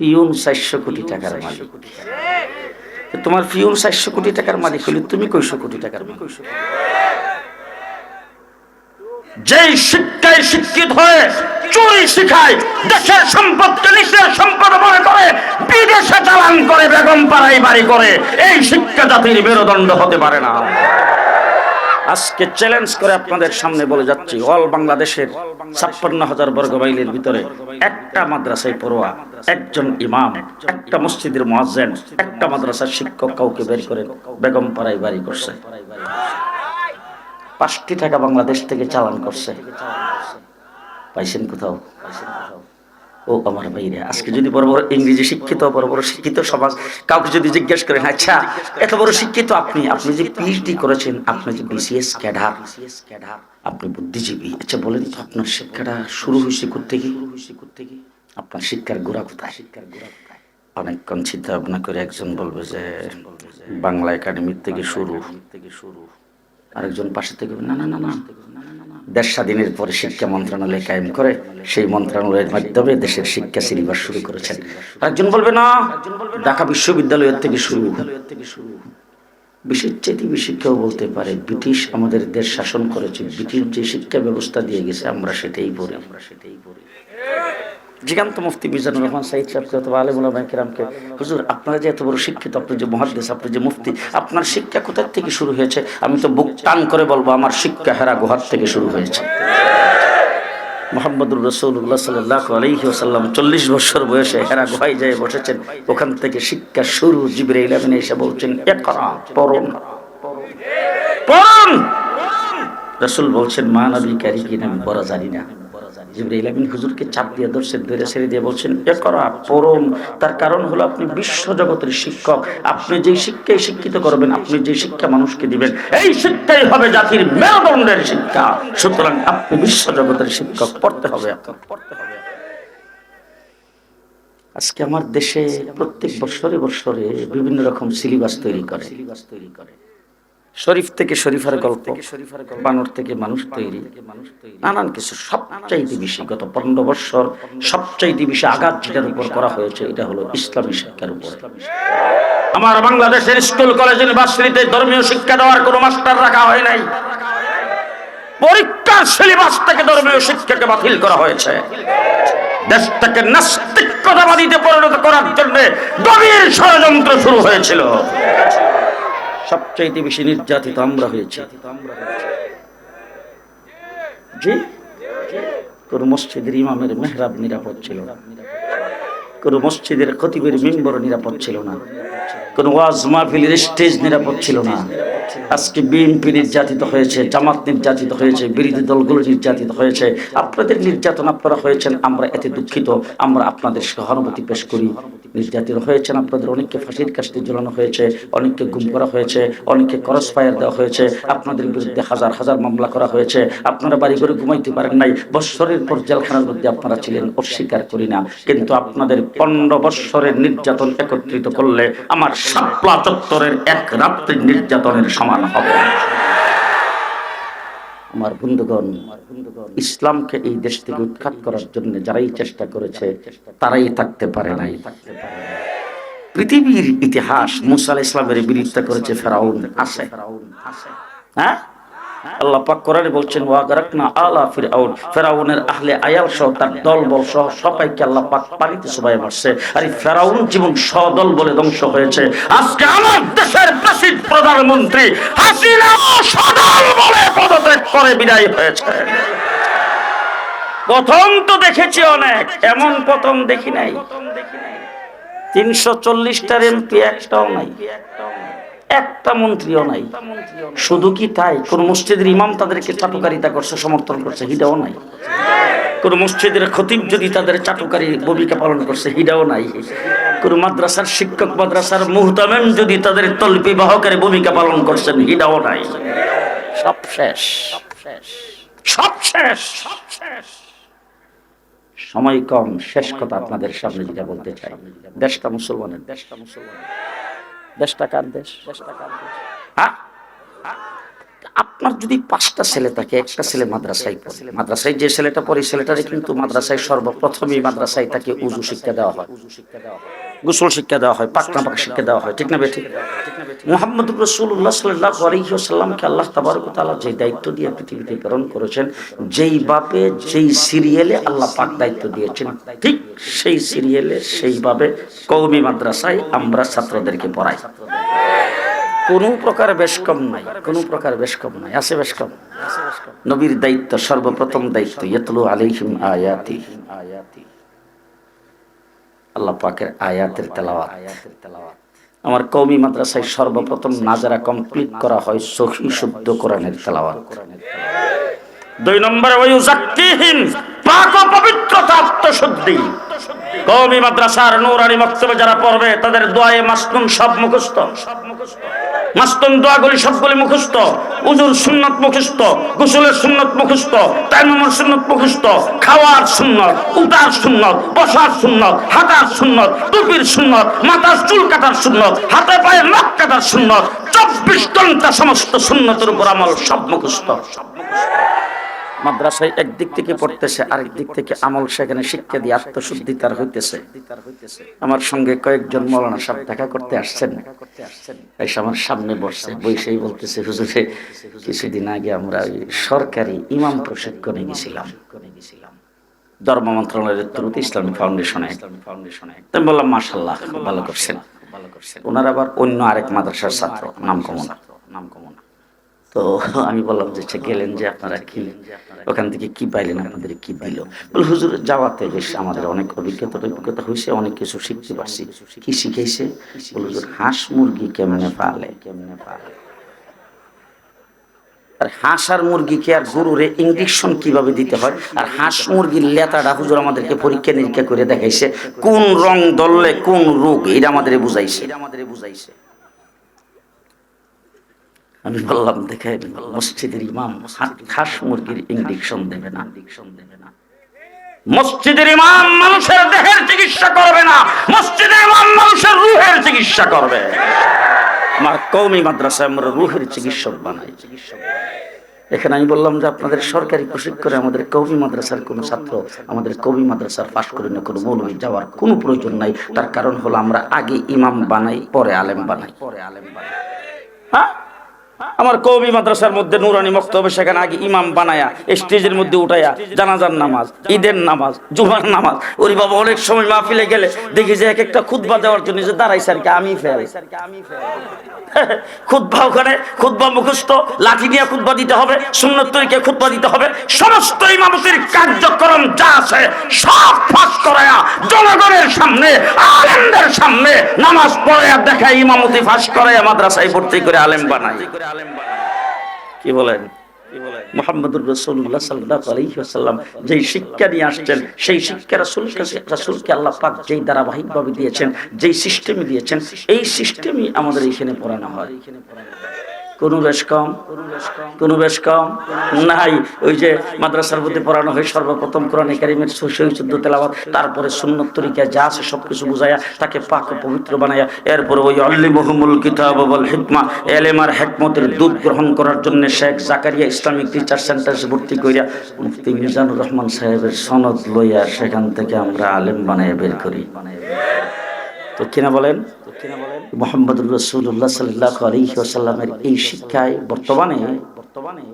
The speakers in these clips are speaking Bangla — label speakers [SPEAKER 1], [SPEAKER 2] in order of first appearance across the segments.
[SPEAKER 1] ফিউন চারশো কোটি টাকার মালিক। তোমার ফিউন চারশো কোটি টাকার মালিক হলে তুমি কয়শো কোটি টাকার মালিক? যেই শিক্ষায় শিক্ষিত হয়ে চুরি শিখায় দেশের সম্পদকে নিজের সম্পদ মনে করে বিদেশে চালান করে বেগম পাড়াই বাড়ি করে এই শিক্ষা জাতির মেরুদণ্ড হতে পারে না। আজকে চ্যালেঞ্জ করে আপনাদের সামনে বলে যাচ্ছি অল বাংলাদেশের ছাপ্পান্ন হাজার বর্গ মাইলের ভিতরে একটা মাদ্রাসায় পড়োয়া, একজন ইমাম, একটা মসজিদের মহাজেন একটা মাদ্রাসার শিক্ষক কাউকে বের করে বেগম পাড়াই বাড়ি করছে। পাঁচটি টাকা বাংলাদেশ থেকে চালান করছে। পাইছেন কোথাও? ও আমার ভাইরে, আজকে যদি বড় বড় ইংরেজি শিক্ষিত, বড় বড় শিক্ষিত সমাজ কাউকে যদি জিজ্ঞেস করেন আচ্ছা এত বড় শিক্ষিত আপনি আপনি যে পিএইচডি করেছেন, আপনি যে বিসিএস ক্যাডার, আপনি বুদ্ধিজীবী আচ্ছা বলেন তো আপনার শিক্ষাটা শুরু হয়েছে থেকে থেকে আপনার শিক্ষার গোড়া কোথায়? শিক্ষার গোড়া কোথায় অনেকক্ষণ চিন্তা ভাবনা করে একজন বলবে যে, বাংলা একাডেমির থেকে শুরু। থেকে শুরু আরেকজন পাশে থেকে না না না না। দেশ স্বাধীনের পরে শিক্ষা মন্ত্রণালয় কায়েম করে সেই মন্ত্রণালয়ের মাধ্যমে দেশের শিক্ষা সিলেবাস শুরু করেছেন। একজন বলবে না, ঢাকা বিশ্ববিদ্যালয়ের থেকে শুরু। বিশেষ চেয়ে বেশি বলতে পারে, ব্রিটিশ আমাদের দেশ শাসন করেছে, ব্রিটিশ যে শিক্ষা ব্যবস্থা দিয়ে গেছে আমরা সেটাই পড়ি আমরা সেটাই পড়ি। জিগান্ত মুফতি মিজানুর রহমান সাইদ সাহেবকে অথবা আলিমুল্লাহ ব্যাংকেরামকে হুজুর, আপনারা যে এত বড় শিক্ষিত, আপনি যে মহাদেশ আপনি যে মুফতি, আপনার শিক্ষা কোথার থেকে শুরু হয়েছে? আমি তো বুক টান করে বলব, আমার শিক্ষা হেরা গুহার থেকে শুরু হয়েছে। মোহাম্মদুর রসৌল্লাহ সাল্লাহ আলহি আসাল্লাম চল্লিশ বছর বয়সে হেরা গুহায় যায় বসেছেন। ওখান থেকে শিক্ষা শুরু জিবরে ইলেভেনে এসে বলছেন পড়ুন। রসুল বলছেন, মা নবী কারি কিনা আমি পড়া জানি না। হুজুরকে চাপ দিয়ে ধরে ছেড়ে দিয়ে বলছেন, এ করা পরম। তার কারণ হলো আপনি বিশ্ব জগতের শিক্ষক। আপনি যেই শিক্ষায় শিক্ষিত করবেন, আপনি যে শিক্ষা মানুষকে দিবেন, এই শিক্ষাই হবে জাতির মেরুদণ্ডের শিক্ষা। সুতরাং আপনি বিশ্ব জগতের শিক্ষক, পড়তে হবে পড়তে হবে আজকে আমার দেশে প্রত্যেক বছরে বছরে বিভিন্ন রকম সিলেবাস তৈরি করে সিলেবাস তৈরি করে। শরীফ থেকে শরীফার গল্প বানর থেকে মানুষ তৈরি। নানান কিছু সবচাইতে বেশি গত পনেরো বছর সবচাইতে বেশি আঘাত যেটার উপর করা হয়েছে এটা হলো ইসলামী শিক্ষার উপর। আমার বাংলাদেশের স্কুল কলেজ ইউনিভার্সিটিতে ধর্মীয় শিক্ষা দেওয়ার কোনো মাস্টার রাখা হয় নাই। পরীক্ষার সিলেবাস থেকে ধর্মীয় শিক্ষাকে বাতিল করা হয়েছে। দেশটাকে নাস্তিকতাবাদীতে পরিণত করার জন্য গভীর ষড়যন্ত্র শুরু হয়েছিল। সবচাইতে বেশি নির্যাতিত আমরা হয়েছি। জি? কোন মসজিদের ইমামের মেহরাব নিরাপদ ছিল না। কোন মসজিদের খতিবের মেম্বর নিরাপদ ছিল না। কোন ওয়াজ মাহফিলের স্টেজ নিরাপদ ছিল না। আজকে বিএনপি নির্যাতিত হয়েছে, জামাত নির্যাতিত হয়েছে, বিরোধী দলগুলো নির্যাতিত হয়েছে। আপনাদের নির্যাতন আপনারা হয়েছেন, আমরা এতে দুঃখিত। আমরা আপনাদের সহানুভূতি পেশ করি। নির্যাতিত হয়েছেন, আপনাদের অনেককে ফাঁসির কাস্তে ঝুলানো হয়েছে, অনেককে গুম করা হয়েছে, অনেককে করস ফায়ার দেওয়া হয়েছে, আপনাদের বিরুদ্ধে হাজার হাজার মামলা করা হয়েছে, আপনারা বাড়ি ঘরে ঘুমাইতে পারেন নাই, বৎসরের পর জেলখানার মধ্যে আপনারা ছিলেন, অস্বীকার করি না। কিন্তু আপনাদের পনেরো বৎসরের নির্যাতন একত্রিত করলে আমার শাপলা চত্বরের এক রাত্রির নির্যাতনের সমান হবে। আমার বন্ধুগণ, ইসলামকে এই দেশ থেকে উৎখাত করার জন্য যারাই চেষ্টা করেছে, তারাই থাকতে পারে নাই। পৃথিবীর ইতিহাস মুসা ইসলামের বিরোধিতা করেছে ফেরাউন আছে হ্যাঁ? আল্লাহ পাক বলছেন আলা ফিরআউন। ফেরাউনের আহলে আয়াল সহ তার সহ সবাইকে আল্লাহ পাক পানিতে সবাই মারছে। আর এই ফেরাউন জীবন সদল বলে ধ্বংস হয়েছে। আজকে আমার দেশের প্রধানমন্ত্রী হাসিনা সদল বলে পদত্যাগ করে বিদায় হয়েছে। প্রথম তো দেখেছি অনেক, এমন প্রথম দেখি নাই। তিনশো চল্লিশটার এমপি একটাও নাই। একটা মন্ত্রীও নাই। শুধু কি তাই? কোন মসজিদের ইমাম তাদেরকে চাটুকারিতা করছে, সমর্থন করছে হিটাও নাই। কোন মসজিদের খতিব যদি তাদের চাটুকারী ভূমিকা পালন করছে হিটাও নাই। কোন মাদ্রাসার শিক্ষক, মাদ্রাসার মুহতামেম যদি তাদের তল্পি বাহকের ভূমিকা পালন করছেন হিটাও নাই। সব শেষ। সব শেষ। সময় কম। শেষ কথা আপনাদের সামনে যেটা বলতে চাই। দেশটা মুসলমানের দেশটা মুসলমানের। দেশ দেশ? আপনার যদি পাঁচটা ছেলে থাকে, একটা ছেলে মাদ্রাসায় পড়ে। মাদ্রাসায় যে ছেলেটা পড়ে ছেলেটারে কিন্তু মাদ্রাসায় সর্বপ্রথমই মাদ্রাসায় তাকে উজু শিক্ষা দেওয়া হয় উজু শিক্ষা দেওয়া হয়। গোসল শিক্ষা দেওয়া হয় পাকনা পাক শিক্ষা দেওয়া হয়, ঠিক না বেঠিক মোহাম্মদ রসুল্লাহ সাল্লাহ আলহিহাসাল্লামকে আল্লাহ তাবারক তাআলা যে দায়িত্ব দিয়ে পৃথিবীতে প্রেরণ করেছেন, যেই বাপে যেই সিরিয়ালে আল্লাহ পাক দায়িত্ব দিয়েছেন, ঠিক সেই সিরিয়ালে সেইভাবে কৌমি মাদ্রাসায় আমরা ছাত্রদেরকে পড়াই। কোনো প্রকার বেশ কম নাই, কোনো প্রকার বেশ কম নাই, আছে বেশ কম। নবীর দায়িত্ব সর্বপ্রথম দায়িত্ব, ইয়তলু আলাইহিম আয়াতি আয়াতি। আল্লাহ পাকের আয়াতের তেলাওয়াত। আমার কওমি মাদ্রাসায় সর্বপ্রথম নাজারা কমপ্লিট করা হয় সহি শুদ্ধ কোরআনের তেলাওয়াত। দুই নম্বরে ওই জাক্কিহীন পাক ও পবিত্রতা আত্মশুদ্ধি। কওমি মাদ্রাসার নূরানি মক্তবে যারা পড়বে, তাদের দোয়ায়ে মাসনুন সব মুখস্থ। মাস্তুন দোয়াগুলি সবগুলি মুখস্থ। উজুর সুন্নত মুখস্থ, গোসলের সুন্নত মুখস্থ তাই তাইমুর সুন্নত মুখস্থ, খাওয়ার সুন্নত, উঠার সুন্নত, বসার সুন্নত হাতার সুন্নত, টুপির সুন্নত, মাথার চুল কাটার সুন্নত, হাতে পায়ে নখ কাটার সুন্নত, চব্বিশ ঘণ্টা সমস্ত সুন্নতের উপর আমল সব মুখস্থ সব মুখস্থ। মাদ্রাসায় একদিক থেকে পড়তেছে, আরেক দিক থেকে আমল সেখানে শিক্ষা দিয়ে আত্মশুদ্ধি তার হইতেছে। আমার সঙ্গে কয়েকজন মৌলানা সাহেব দেখা করতে আসছেন। এসে আমার সামনে বসছে বৈশাই বলতেছে, হুজুরে, কিছুদিন আগে আমরা সরকারি ইমাম প্রশিক্ষণে গেছিলাম। ধর্ম মন্ত্রণালয়ের থ্রুতে ইসলামী ফাউন্ডেশনে। আমি বললাম করছেন ভালো করছেন। ওনার আবার অন্য আরেক মাদ্রাসার ছাত্র নাম কমনা নাম কমনা। তো আমি বললাম যে আচ্ছা, গেলেন যে আপনারা কি? ওখান থেকে কি পাইলেন? আপনাদের কি দিল? হুজুর যাওয়াতে বেশ আমাদের অনেক অভিজ্ঞতা অভিজ্ঞতা হয়েছে অনেক কিছু শিখতে পারছি। কি শিখেছে হুজুর হাঁস মুরগি কেমনে পালে? কেমনে পালে আর হাঁস আর মুরগিকে আর গরুরে ইঞ্জেকশন কীভাবে দিতে হয়? আর হাঁস মুরগির লেতাটা হুজুর আমাদেরকে পরীক্ষা নিরীক্ষা করে দেখাইছে কোন রং দললে কোন রোগ? এটা আমাদের বুঝাইছে এটা আমাদের বুঝাইছে। আমি বললাম, দেখে মসজিদের ইমাম খাস মুরগির ইঞ্জেকশন দেবে না। ইঞ্জেকশন দেবে না মসজিদের ইমাম মানুষের দেহের চিকিৎসা করবে না, মসজিদের ইমাম মানুষের রুহের চিকিৎসা করবে। আমার কৌমি মাদ্রাসায় আমরা রুহের চিকিৎসক বানাই। চিকিৎসক এখানে আমি বললাম যে আপনাদের সরকারি প্রশিক্ষণে আমাদের কবি মাদ্রাসার কোনো ছাত্র আমাদের কবি মাদ্রাসার পাশ করে না, কোনো মৌলবী যাওয়ার কোনো প্রয়োজন নাই। তার কারণ হলো আমরা আগে ইমাম বানাই পরে আলেম বানাই, পরে আলেম বানাই। হ্যাঁ? Ha! আমার কৌমি মাদ্রাসার মধ্যে নুরানি মক্তবে সেখানে আগে ইমাম বানায়া, স্টেজের মধ্যে উঠাইয়া জানাজার নামাজ, ঈদের নামাজ, জুমার নামাজ। ওরে বাবা, অনেক সময় মাহফিলে গেলে দেখি যে এক একটা খুতবা দেওয়ার জন্য যে দাঁড়াইছে আর কি, আমি ফেল। খুতবা ওখানে, খুতবা মুখস্থ, লাঠি নিয়ে খুতবা দিতে হবে, সুন্নত তরিকে খুতবা দিতে হবে। সমস্ত ইমামতির কার্যক্রম যা আছে, সব ফাঁস করায়া জনগণের সামনে, আলেমদের সামনে নামাজ পড়ায়া দেখায় ইমামতি ফাঁস করায়া মাদ্রাসায় ভর্তি করে আলেম বানায়। কি বলেন? মোহাম্মদুর রসুল্লাহ সাল্লাহ আলহিহাসাল্লাম যেই শিক্ষা নিয়ে আসছেন, সেই শিক্ষা রাসুল রাসুলকে আল্লাহ পাক যেই ধারাবাহিকভাবে দিয়েছেন, যেই সিস্টেমে দিয়েছেন, এই সিস্টেমই আমাদের এইখানে পড়ানো হয়। কোনো বেশ কম, কোনো বেশ কম নাই। ওই যে মাদ্রাসার মধ্যে পড়ানো হয় সর্বপ্রথম কোরআন কারিমের সহিশুদ্ধ তেলাবাদ তারপরে সুন্নত তরিকা যা আছে সব কিছু বুঝাইয়া তাকে পাক পবিত্র বানাইয়া, এরপরে ওই অল্লি মহমুল কিতাব বল হিকমা এলেমার হেকমতের দুধ গ্রহণ করার জন্য শেখ জাকারিয়া ইসলামিক টিচার সেন্টারে ভর্তি করিয়া মুফতি মিজানুর রহমান সাহেবের সনদ লইয়া সেখান থেকে আমরা আলেম বানাইয়া বের করি। তো কিনা বলেন তো কিনা বলেন? মোহাম্মদ রসুল্লাহ সাল্লাহ আলহিহাসাল্লামের এই শিক্ষায় বর্তমানে বর্তমানে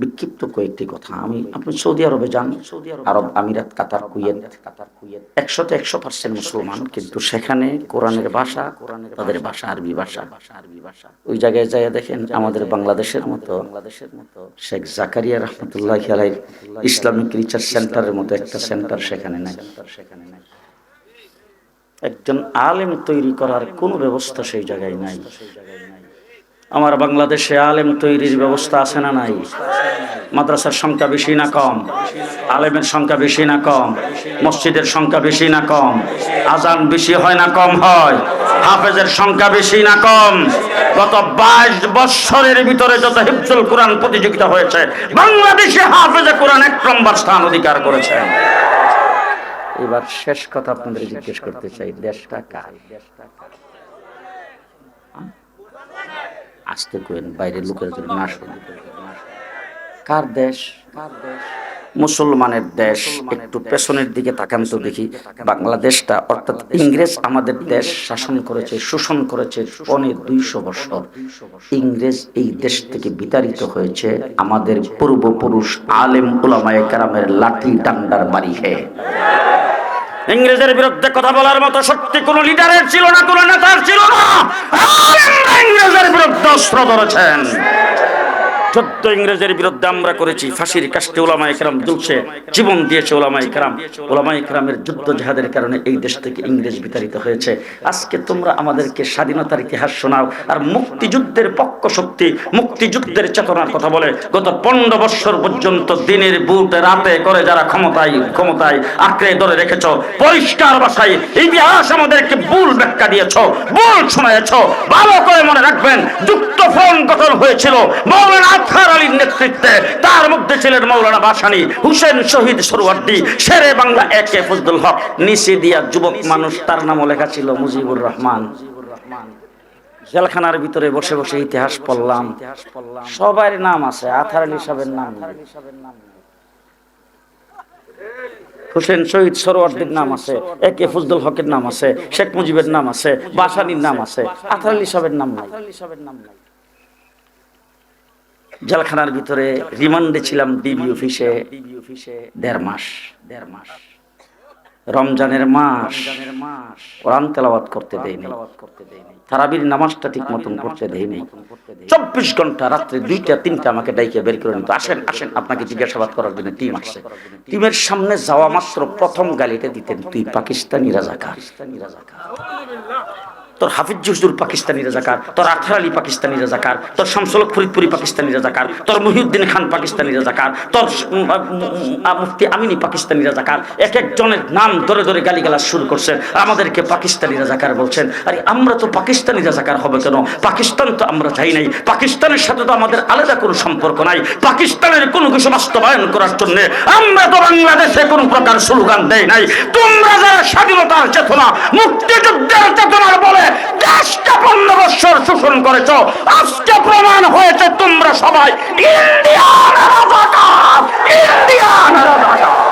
[SPEAKER 1] বিক্ষিপ্ত কয়েকটি কথা। আমি, আপনি সৌদি আরবে যান সৌদি আরব আমিরাত, কাতার, কুয়েত কাতার কুয়েত একশোতে একশো পার্সেন্ট মুসলমান, কিন্তু সেখানে কোরআনের ভাষা কোরআনের তাদের ভাষা, আরবি ভাষা। ভাষা আরবি ভাষা ওই জায়গায় যাই দেখেন, আমাদের বাংলাদেশের মতো বাংলাদেশের মতো শেখ জাকারিয়া রহমতুল্লাহ ইসলামিক রিসার্চ সেন্টারের মতো একটা সেন্টার সেখানে নাই সেখানে নাই। একজন আলেম তৈরি করার কোনো ব্যবস্থা সেই জায়গায় নাই। আমার বাংলাদেশে আলেম তৈরির ব্যবস্থা আছে না নাই? মাদ্রাসার সংখ্যা বেশি না কম? আলেমের সংখ্যা বেশি না কম? মসজিদের সংখ্যা বেশি না কম? আজান বেশি হয় না কম হয়? হাফেজের সংখ্যা বেশি না কম? গত বাইশ বৎসরের ভিতরে যত হিফজুল কোরআন প্রতিযোগিতা হয়েছে, বাংলাদেশে হাফেজে কোরআন এক নম্বর স্থান অধিকার করেছে। এবার শেষ কথা আপনাদের জিজ্ঞেস করতে চাই, দেশটা কার? আসতে কেন বাইরের লোকের জন্য না শুনে। কার দেশ? মুসলমানের দেশ, একটু পেছনের দিকে তাকান তো দেখি, বাংলাদেশটা, অর্থাৎ ইংরেজ আমাদের দেশ শাসন করেছে, শোষণ করেছে পনে দুইশো বছর। ইংরেজ এই দেশ থেকে বিতাড়িত হয়েছে আমাদের পূর্বপুরুষ আলেম উলামায়ে কারামের লাঠি ডান্ডার বাড়ি খেয়ে ইংরেজের বিরুদ্ধে কথা বলার মতো শক্তি কোন লিডারের ছিল না, কোন নেতার ছিল না। ইংরেজের বিরুদ্ধে অস্ত্র ধরেছেন। চোদ্দ ইংরেজের বিরুদ্ধে আমরা করেছি ফাঁসির কাস্টে ওলামা একরাম দুলছে, জীবন দিয়েছে ওলামা একরাম ওলামা একরামের যুদ্ধ জাহাদের কারণে এই দেশ থেকে ইংরেজ বিতাড়িত হয়েছে। আজকে তোমরা আমাদেরকে স্বাধীনতার ইতিহাস শোনাও আর মুক্তিযুদ্ধের পক্ষ শক্তি, মুক্তিযুদ্ধের চেতনার কথা বলে গত পনেরো বৎসর পর্যন্ত দিনের বুট রাতে করে যারা ক্ষমতায় ক্ষমতায় আঁকড়ে ধরে রেখেছ, পরিষ্কার ভাষায় ইতিহাস আমাদেরকে ভুল ব্যাখ্যা দিয়েছ, ভুল শোনায়েছ। ভালো করে মনে রাখবেন যুক্ত ফোন গঠন হয়েছিল। মৌলানা আতহার আলীর নেতৃত্বে তার মধ্যে ছিলেন মৌলানা বাসানি হুসেন শহীদ সরোয়ার্দি শেরে বাংলা এ কে ফজলুল হক, নিচে দিয়া যুবক মানুষ, তার নামও লেখা ছিল মুজিবুর রহমান। জেলখানার ভিতরে বসে বসে ইতিহাস পড়লাম। সবার নাম আছে, আথার আলী সাহেবের নাম। হোসেন শহীদ নাম আছে হকের নাম আছে, শেখ মুজিবের নাম আছে, বাসানির নাম আছে, আথার আলী সাহেবের নাম নাই। জেলখানার ভিতরে রিমান্ডে ছিলাম ডিবি অফিসে দেড় মাস দেড় মাস। রমজানের মাস কোরআন তেলাওয়াত করতে দেয়নি। তারাবির নামাজটা ঠিক মতন করতে দেয়নি। চব্বিশ ঘণ্টা রাত্রে দুইটা, তিনটা আমাকে ডাইকে বের করে নিত। আসেন আসেন, আপনাকে জিজ্ঞাসাবাদ করার জন্য টিম আসছে। টিমের সামনে যাওয়া মাত্র প্রথম গালিটা দিতেন তুই পাকিস্তানি রাজাকার। তোর হাফিজ হুজুর পাকিস্তানি রাজাকার, তোর আখর আলী পাকিস্তানি রাজাকার, তোর শামসুল ফরিদপুরি পাকিস্তানি রাজাকার, তোর মহিউদ্দিন খান পাকিস্তানি রাজাকার, তোর মুফতি আমিনী পাকিস্তানি রাজাকার, এক একজনের নাম ধরে ধরে গালিগালাজ শুরু করছেন, আমাদেরকে পাকিস্তানি রাজাকার বলছেন, আরে আমরা তো পাকিস্তানি রাজাকার হবে কেন? পাকিস্তান তো আমরা চাই নাই, পাকিস্তানের সাথে তো আমাদের আলাদা কোনো সম্পর্ক নাই, পাকিস্তানের কোনো কিছু বাস্তবায়ন করার জন্য আমরা তো বাংলাদেশে কোনো প্রকার স্লোগান দেয় নাই। তোমরা যারা স্বাধীনতার চেতনা, মুক্তিযুদ্ধের চেতনার বলে দেশটা পনেরো বৎসর শোষণ করেছ। আজকে প্রমাণ হয়েছে তোমরা সবাই। ইন্ডিয়ান ইন্ডিয়ান রাজাকার!